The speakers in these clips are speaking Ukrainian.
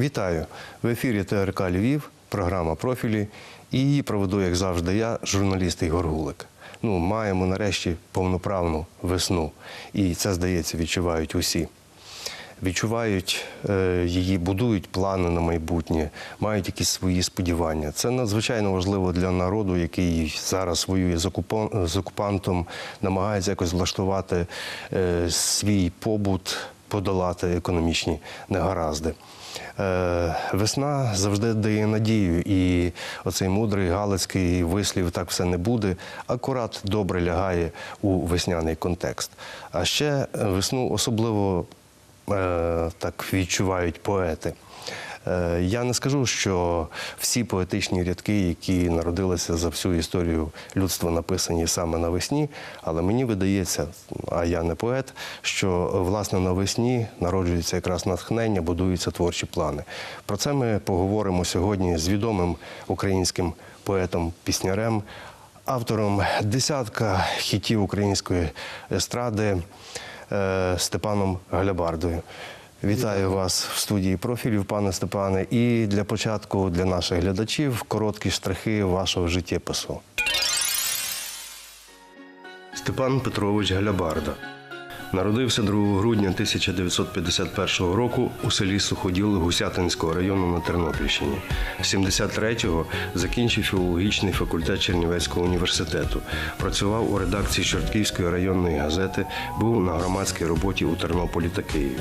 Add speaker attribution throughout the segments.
Speaker 1: Вітаю! В ефірі ТРК Львів, програма профілі. І її проведу, як завжди, я, журналіст Ігор Гулик. Ну, маємо нарешті повноправну весну. І це, здається, відчувають усі. Відчувають е, її, будують плани на майбутнє, мають якісь свої сподівання. Це надзвичайно важливо для народу, який зараз воює з, окупон- з окупантом, намагається якось влаштувати е, свій побут, подолати економічні негаразди. Е, Весна завжди дає надію, і оцей мудрий галицький вислів так все не буде, акурат добре лягає у весняний контекст. А ще весну особливо е, так відчувають поети. Е, Я не скажу, що всі поетичні рядки, які народилися за всю історію людства, написані саме навесні, але мені видається, а я не поет, що власне навесні народжується якраз натхнення, будуються творчі плани. Про це ми поговоримо сьогодні з відомим українським поетом-піснярем, автором десятка хітів української естради е, Степаном Галябардою. Вітаю вас в студії профілів, пане Степане. І для початку для наших глядачів короткі штрихи вашого життєпису. Степан Петрович Галябарда. Народився 2 грудня 1951 року у селі Суходіл Гусятинського району на Тернопільщині. 73-го закінчив філологічний факультет Чернівецького університету. Працював у редакції Чортківської районної газети, був на громадській роботі у Тернополі та Києві.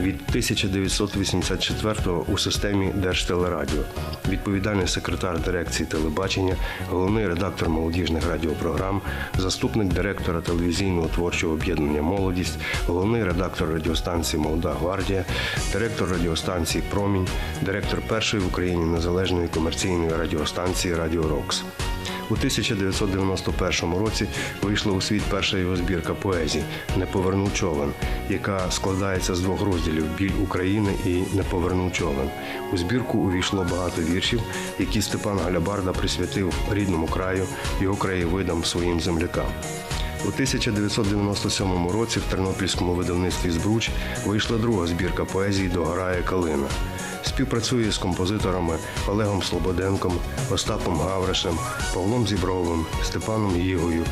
Speaker 1: Від 1984-го у системі Держтелерадіо. Відповідальний секретар дирекції телебачення, головний редактор молодіжних радіопрограм, заступник директора телевізійного творчого об'єднання Молодість, головний редактор радіостанції Молода гвардія, директор радіостанції Промінь, директор першої в Україні незалежної комерційної радіостанції Радіо Рокс. У 1991 році вийшла у світ перша його збірка поезій Не поверну човен, яка складається з двох розділів Біль України і Не поверну човен. У збірку увійшло багато віршів, які Степан Галябарда присвятив рідному краю, його краєвидам, своїм землякам. У 1997 році в тернопільському видавництві Збруч вийшла друга збірка поезії Догорає калина. Співпрацює з композиторами Олегом Слободенком, Остапом Гавришем, Павлом Зібровим, Степаном Їгою,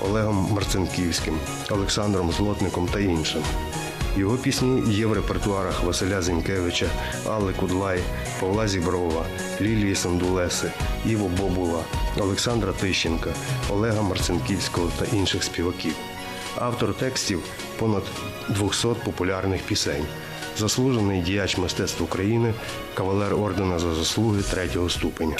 Speaker 1: Олегом Марцинківським, Олександром Злотником та іншим. Його пісні є в репертуарах Василя Зінкевича, Алли Кудлай, Павла Зіброва, Лілії Сандулеси, Іво Бобула, Олександра Тищенка, Олега Марцинківського та інших співаків. Автор текстів понад 200 популярних пісень. Заслужений діяч мистецтв України, кавалер ордена за заслуги третього ступеня.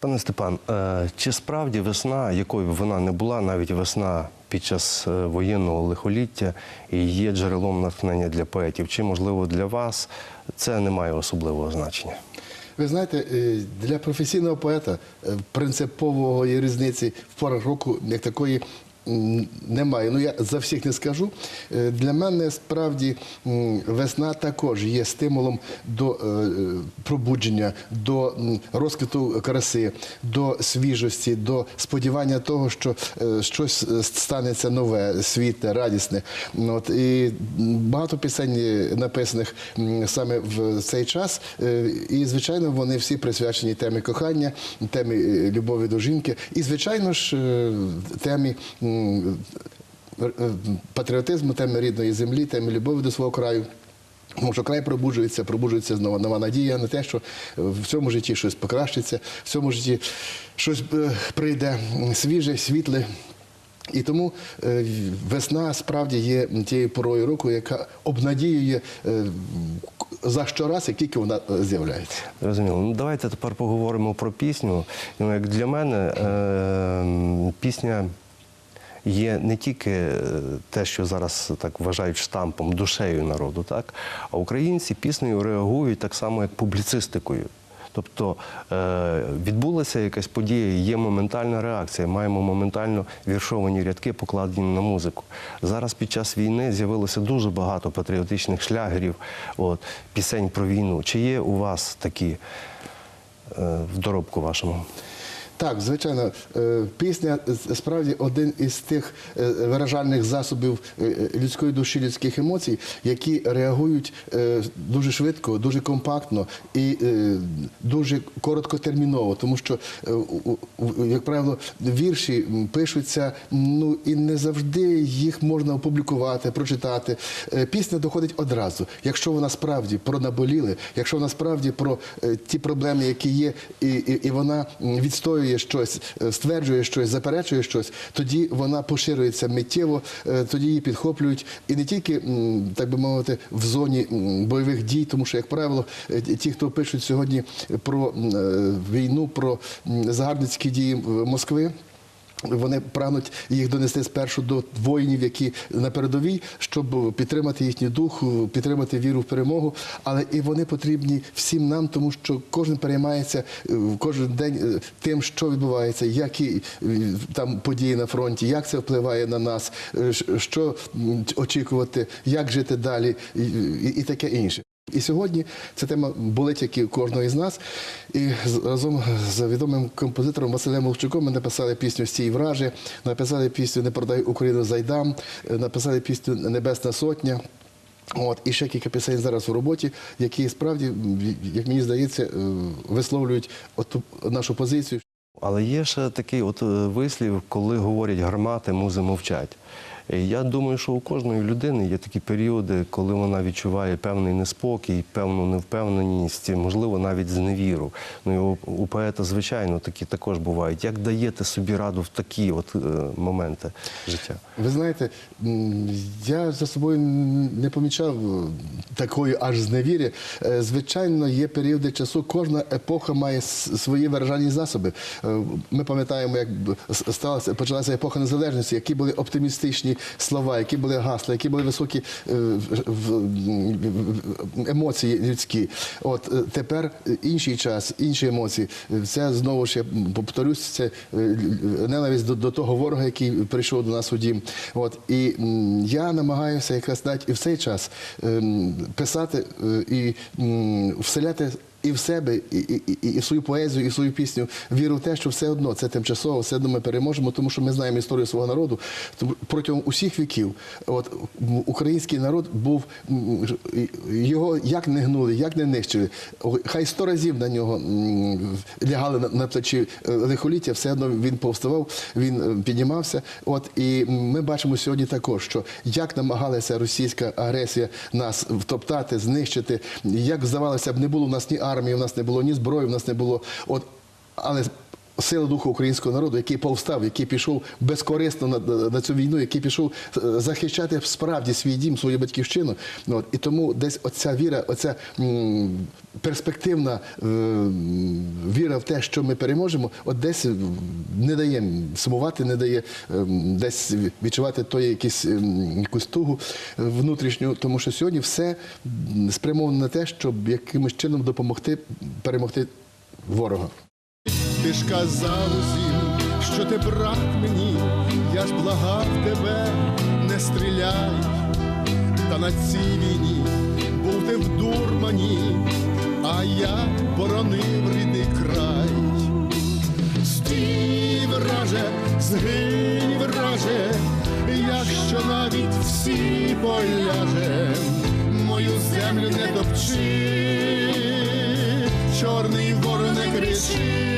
Speaker 1: Пане Степан, е, чи справді весна, якою б вона не була, навіть весна під час е, воєнного лихоліття, і є джерелом натхнення для поетів? Чи можливо для вас це не має особливого значення?
Speaker 2: Ви знаєте, е, для професійного поета е, принципової різниці в порах року як такої немає. Ну я за всіх не скажу. Е, Для мене справді весна також є стимулом до е, пробудження, до розквіту краси, до свіжості, до сподівання того, що е, щось станеться нове, світле, радісне. От і багато пісень написаних саме в цей час. І звичайно, вони всі присвячені темі кохання, темі любові до жінки, і звичайно ж темі. М, е, Патріотизму, темі рідної землі, темі любові до свого краю. Тому що край пробуджується, пробуджується нова, нова надія на те, що в цьому житті щось покращиться, в цьому житті щось е, прийде свіже, світле. І тому е, весна справді є тією порою року, яка обнадіює е, за щораз, як тільки вона е, з'являється.
Speaker 1: Зрозуміло. Ну давайте тепер поговоримо про пісню. Ну, як для мене е, пісня є не тільки е, те, що зараз так вважають штампом, душею народу, так а українці піснею реагують так само, як публіцистикою. Тобто е, відбулася якась подія, є моментальна реакція. Маємо моментально віршовані рядки, покладені на музику. Зараз під час війни з'явилося дуже багато патріотичних шлягерів, от, пісень про війну. Чи є у вас такі е, в доробку вашому?
Speaker 2: Так, звичайно, е, пісня справді один із тих е, виражальних засобів е, людської душі, людських емоцій, які реагують дуже швидко, дуже компактно і дуже короткотерміново, тому що, як правило, вірші пишуться, ну і не завжди їх можна опублікувати, прочитати. Пісня доходить одразу. Якщо вона справді про наболіли, якщо вона справді про ті проблеми, які є, і, і, і вона м, відстоює щось, е, стверджує щось, заперечує щось, тоді вона поширюється миттєво, е, тоді її підхоплюють і не тільки, так би мовити, в зоні бойових дій, тому що, як правило, е, ті, хто пишуть сьогодні про війну, про загарбницькі дії Москви. Вони прагнуть їх донести спершу до воїнів, які на передовій, щоб підтримати їхній дух, підтримати віру в перемогу. Але і вони потрібні всім нам, тому що кожен переймається е, кожен день е, тим, що відбувається, які е, там події на фронті, як це впливає на нас, що очікувати, як жити далі, і таке інше. І сьогодні ця тема болить як і кожного із нас. І разом з відомим композитором Василем Волчуком ми написали пісню Стій враже, написали пісню Не продай Україну зайдам, е, написали пісню Небесна сотня. От, і ще кілька пісень зараз у роботі, які справді, як мені здається, е, висловлюють оту нашу позицію.
Speaker 1: Але є ще такий от е, вислів, коли говорять гармати, музи мовчать. І Я думаю, що у кожної людини є такі періоди, коли вона відчуває певний неспокій, певну невпевненість, можливо, навіть зневіру. Ну і у, поета, звичайно, такі також бувають. Як даєте собі раду в такі от е, моменти життя?
Speaker 2: Ви знаєте, я за собою не помічав е, такої аж зневіри. Е, Звичайно, є періоди часу, кожна епоха має свої виражальні засоби. Е, Ми пам'ятаємо, як сталася, почалася епоха незалежності, які були оптимістичні слова, які були гасла, які були високі е, емоції людські. От е, тепер інший час, інші емоції. Це знову ж я повторюсь, це е, ненависть до, до того ворога, який прийшов до нас у дім. От і я намагаюся якраз навіть і в цей час ем, писати і вселяти. І в себе, і, і, і, свою поезію, і свою пісню віру в те, що все одно це тимчасово, все одно ми переможемо, тому що ми знаємо історію свого народу. Протягом усіх віків, от український народ був його як не гнули, як не нищили. Хай сто разів на нього лягали на, на плечі е, лихоліття, все одно він повставав, він е, піднімався. От і ми бачимо сьогодні також, що як намагалася російська агресія нас втоптати, знищити, як здавалося б, не було в нас ні армії, в нас не було ні зброї, в нас не було. От, але сила духу українського народу, який повстав, який пішов безкорисно на, на цю війну, який пішов е, захищати справді свій дім, свою батьківщину. Ну, От, і тому десь оця віра, оця м, перспективна е, м, віра в те, що ми переможемо, от десь не дає сумувати, не дає ем, десь відчувати той якісь, ем, якусь тугу е, внутрішню, тому що сьогодні все м, спрямовано на те, щоб якимось чином допомогти перемогти ворога.
Speaker 3: Ти ж казав усім, що ти брат мені, я ж благав тебе, не стріляй, та на цій війні був ти в дурмані, а я боронив рідний край. Стій, враже, згинь, враже, якщо навіть всі поляжем, мою землю не топчи, чорний ворон не кричи,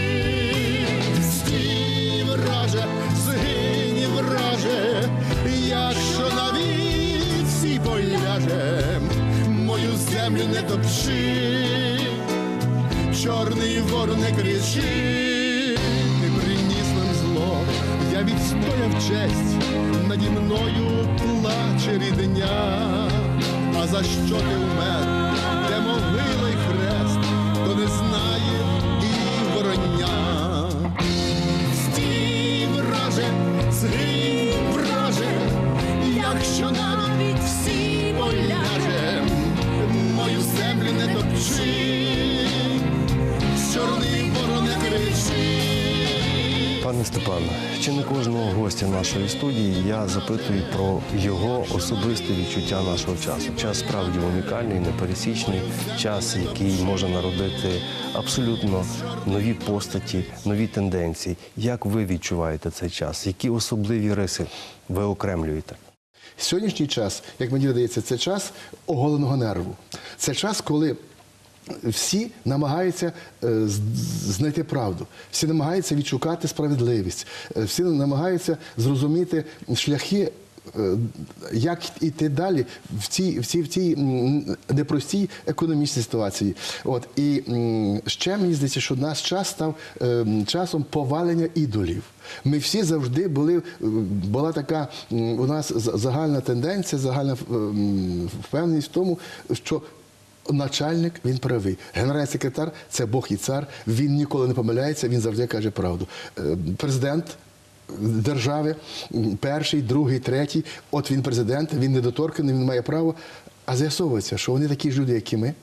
Speaker 3: землю не топчи. Чорний вор не кричи, ти приніс нам зло, я відстояв честь, наді мною плаче рідня, а за що ти умер, де могила хрест, то не знає
Speaker 1: Пане Пане Степан, чи не кожного гостя нашої студії я запитую про його особисте відчуття нашого часу. Час справді унікальний, непересічний, час, який може народити абсолютно нові постаті, нові тенденції. Як ви відчуваєте цей час? Які особливі риси ви окремлюєте?
Speaker 2: Сьогоднішній час, як мені видається, це час оголеного нерву. Це час, коли всі намагаються е, знайти правду, всі намагаються відшукати справедливість, е, всі намагаються зрозуміти шляхи. е, Як іти далі в цій, в цій, в цій непростій економічній ситуації? От і ще мені здається, що наш час став часом повалення ідолів. Ми всі завжди були, була така у нас загальна тенденція, загальна впевненість в тому, що начальник він правий. Генеральний секретар це Бог і цар. Він ніколи не помиляється, він завжди каже правду. Е, Президент. Держави перший, другий, третій. От він президент, він недоторканий, він має право. А з'ясовується, що вони такі ж люди, як і ми.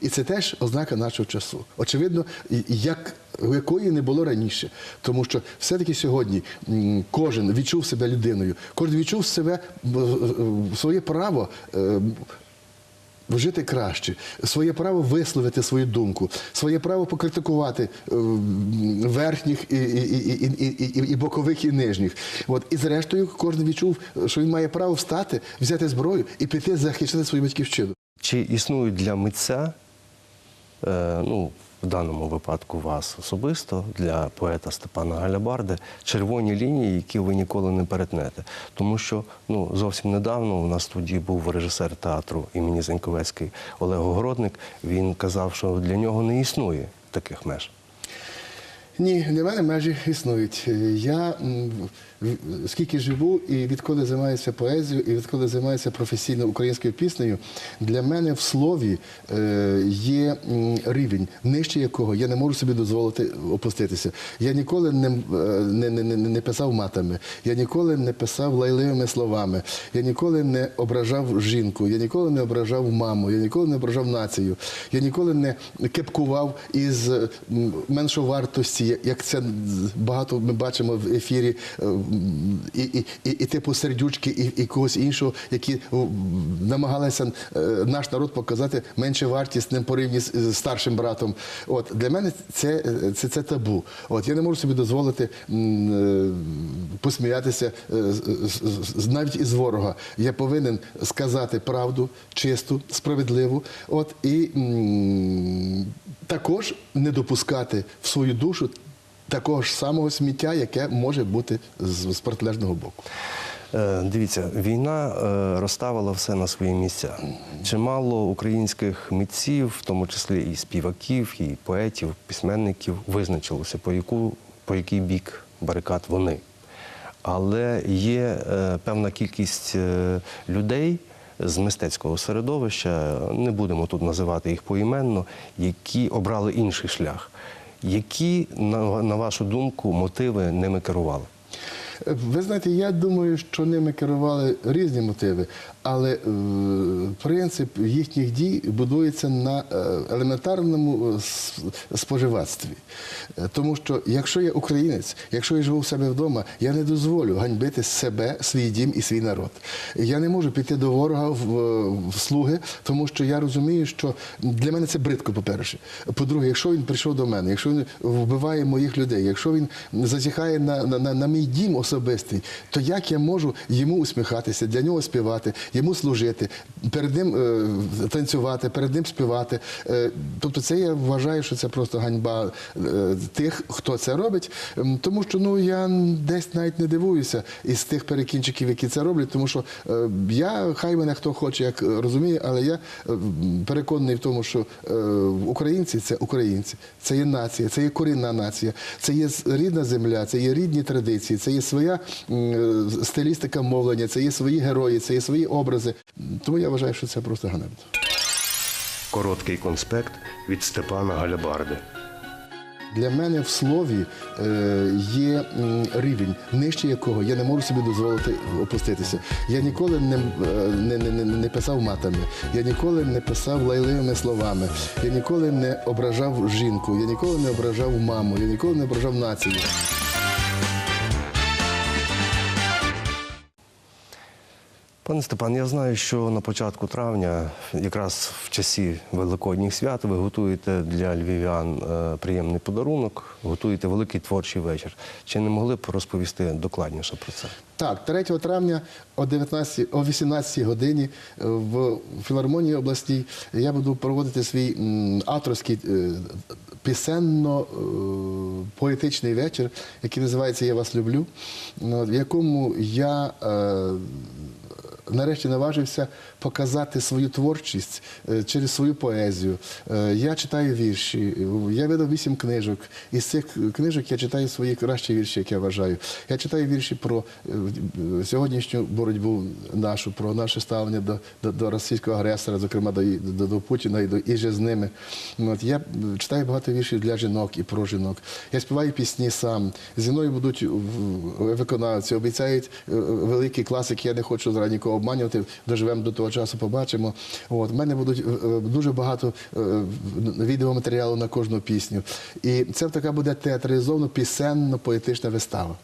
Speaker 2: І це теж ознака нашого часу. Очевидно, як, якої не було раніше. Тому що все-таки сьогодні кожен відчув себе людиною, кожен відчув себе е, своє право. Жити краще, своє право висловити свою думку, своє право покритикувати е, верхніх і, і, і, і, і бокових і нижніх. От і зрештою кожен відчув, що він має право встати, взяти зброю і піти захищати свою батьківщину.
Speaker 1: Чи існують для митця, е, ну, в даному випадку вас особисто, для поета Степана Галябарди, червоні лінії, які ви ніколи не перетнете? Тому що ну, зовсім недавно у нас студії був режисер театру імені Заньковецький Олег Огородник. Він казав, що для нього не існує таких меж.
Speaker 2: Ні, для мене межі існують. Я скільки живу і відколи займаюся поезією, і відколи займаюся професійно українською піснею, для мене в слові е, є рівень, нижче якого я не можу собі дозволити опуститися. Я ніколи не, е, не, не, не, не писав матами, я ніколи не писав лайливими словами, я ніколи не ображав жінку, я ніколи не ображав маму, я ніколи не ображав націю, я ніколи не кепкував із меншовартості, як це багато ми бачимо в ефірі, е, і, і, і, і типу сердючки, і, і когось іншого, які намагалися е, наш народ показати менше вартісним порівні з старшим братом. От для мене це, це, це табу. От я не можу собі дозволити е, посміятися е, навіть із ворога. Я повинен сказати правду, чисту, справедливу. От і також не допускати в свою душу такого ж самого сміття, яке може бути з, з протилежного боку.
Speaker 1: Е, Дивіться, війна е, розставила все на свої місця. Чимало українських митців, в тому числі і співаків, і поетів, письменників, визначилося, по, яку, по який бік барикад вони. Але є е, певна кількість людей з мистецького середовища, не будемо тут називати їх поіменно, які обрали інший шлях. Які, на, вашу думку, мотиви ними керували?
Speaker 2: Ви знаєте, я думаю, що ними керували різні мотиви, але е, принцип їхніх дій будується на е, елементарному е, споживацтві. Тому що якщо я українець, якщо я живу в себе вдома, я не дозволю ганьбити себе, свій дім і свій народ. Я не можу піти до ворога в, слуги, тому що я розумію, що для мене це бридко, по-перше. По-друге, якщо він прийшов до мене, якщо він вбиває моїх людей, якщо він зазіхає на, на мій дім особистий, то як я можу йому усміхатися, для нього співати, йому служити, перед ним е, танцювати, перед ним співати. Е, тобто, це я вважаю, що це просто ганьба е, тих, хто це робить. Тому що ну я десь навіть не дивуюся із тих перекінчиків, які це роблять, тому що я хай мене хто хоче, як розуміє, але я переконаний в тому, що українці це українці, це є нація, це є корінна нація, це є рідна земля, це є рідні традиції, це є своя стилістика мовлення, це є свої герої, це є свої образи. Тому я вважаю, що це просто ганебно.
Speaker 1: Короткий конспект від Степана Галябарди.
Speaker 2: Для мене в слові е, є рівень, нижче якого я не можу собі дозволити опуститися. Я ніколи не, е, не, не, не, не писав матами, я ніколи не писав лайливими словами, я ніколи не ображав жінку, я ніколи не ображав маму, я ніколи не ображав націю.
Speaker 1: Пане Степан, я знаю, що на початку травня, якраз в часі Великодніх свят, ви готуєте для львів'ян е, приємний подарунок, готуєте великий творчий вечір. Чи не могли б розповісти докладніше про це?
Speaker 2: Так, 3 травня о 19, о 18 годині е, в філармонії обласній я буду проводити свій авторський е, пісенно-поетичний вечір, який називається Я вас люблю, в якому я нарешті наважився показати свою творчість е, через свою поезію. Е, Я читаю вірші, я видав вісім книжок. Із цих книжок я читаю свої кращі вірші, як я вважаю. Я читаю вірші про е, сьогоднішню боротьбу нашу, про наше ставлення до, до, до російського агресора, зокрема до, до, до Путіна і до і же з ними. От, я читаю багато віршів для жінок і про жінок. Я співаю пісні сам. Зі мною будуть виконавці, обіцяють великі класики. Я не хочу зараз нікого обманювати. Доживемо до того часу, побачимо. От, в мене будуть е, е, дуже багато е, відеоматеріалу на кожну пісню. І це така буде театралізовано пісенно-поетична вистава.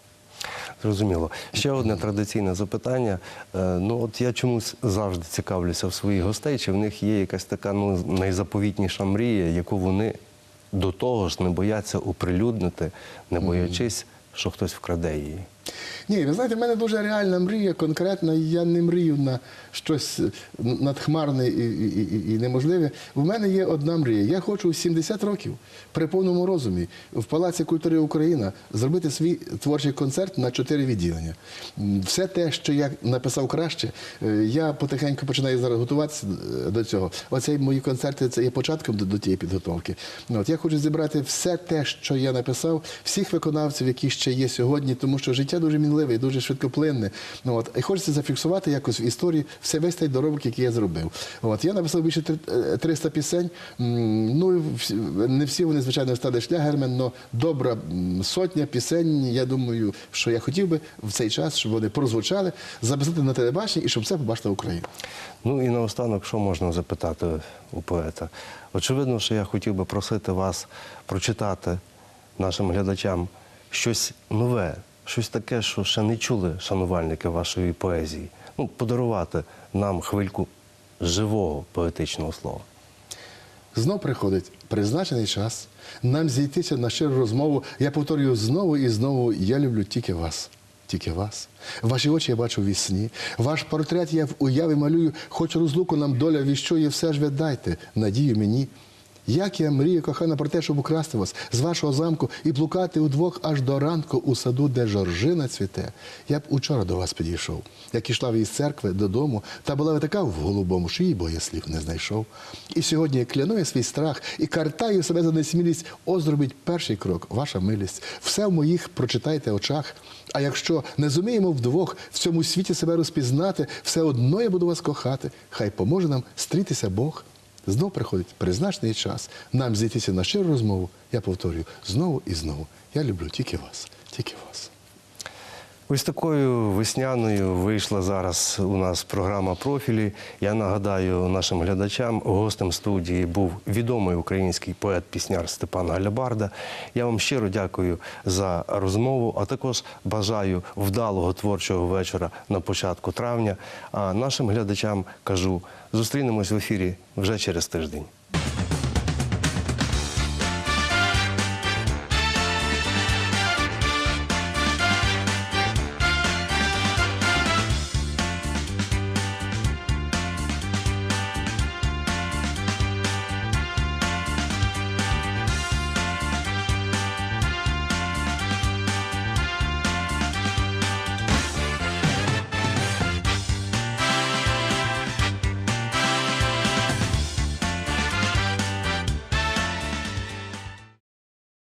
Speaker 1: Зрозуміло. Ще одне традиційне запитання. Ну, от я чомусь завжди цікавлюся в своїх гостей, чи в них є якась така ну, найзаповітніша мрія, яку вони до того ж не бояться оприлюднити, не боячись, що хтось вкраде її.
Speaker 2: Ні, ви знаєте, в мене дуже реальна мрія, конкретна. Я не мрію на щось надхмарне і, і, і, і неможливе. У мене є одна мрія. Я хочу в 70 років при повному розумі в Палаці культури Україна зробити свій творчий концерт на чотири відділення. Все те, що я написав краще, е, я потихеньку починаю зараз готуватися е, до цього. Оце мої концерти це є початком до, до тієї підготовки. От я хочу зібрати все те, що я написав, всіх виконавців, які ще є сьогодні, тому що життя дуже мінливе і дуже швидкоплинне. Ну, от, і хочеться зафіксувати якось в історії все весь той доробок, який я зробив. От, я написав більше три- е, 300 пісень. Ну, не всі вони, звичайно, стали шлягерами, але добра сотня пісень. Я думаю, що я хотів би в цей час, щоб вони прозвучали, записати на телебаченні і щоб це побачила Україна.
Speaker 1: Ну і наостанок, що можна запитати у поета? Очевидно, що я хотів би просити вас прочитати нашим глядачам щось нове, щось таке, що ще не чули шанувальники вашої поезії. Ну, подарувати нам хвильку живого поетичного слова.
Speaker 2: Знов приходить призначений час нам зійтися на щиру розмову. Я повторюю знову і знову: я люблю тільки вас. Тільки вас. Ваші очі я бачу в вісні. Ваш портрет я в уяві малюю, хоч розлуку нам доля віщує, все ж віддайте, надію мені. Як я мрію, кохана, про те, щоб украсти вас з вашого замку і плукати удвох аж до ранку у саду, де жоржина цвіте. Я б учора до вас підійшов, як ішла із церкви додому, та була ви така в голубому, що їй боє слів не знайшов. І сьогодні я кляну я свій страх і картаю себе за несмілість. О, зробіть перший крок, ваша милість. Все в моїх прочитайте очах. А якщо не зуміємо вдвох в цьому світі себе розпізнати, все одно я буду вас кохати. Хай поможе нам стрітися Бог. Знов приходить призначений час нам зійтися на щиру розмову. Я повторюю знову і знову. Я люблю тільки вас, тільки вас.
Speaker 1: Ось такою весняною вийшла зараз у нас програма профілі. Я нагадаю нашим глядачам, гостем студії був відомий український поет-пісняр Степан Галябарда. Я вам щиро дякую за розмову, а також бажаю вдалого творчого вечора на початку травня. А нашим глядачам кажу, зустрінемось в ефірі вже через тиждень.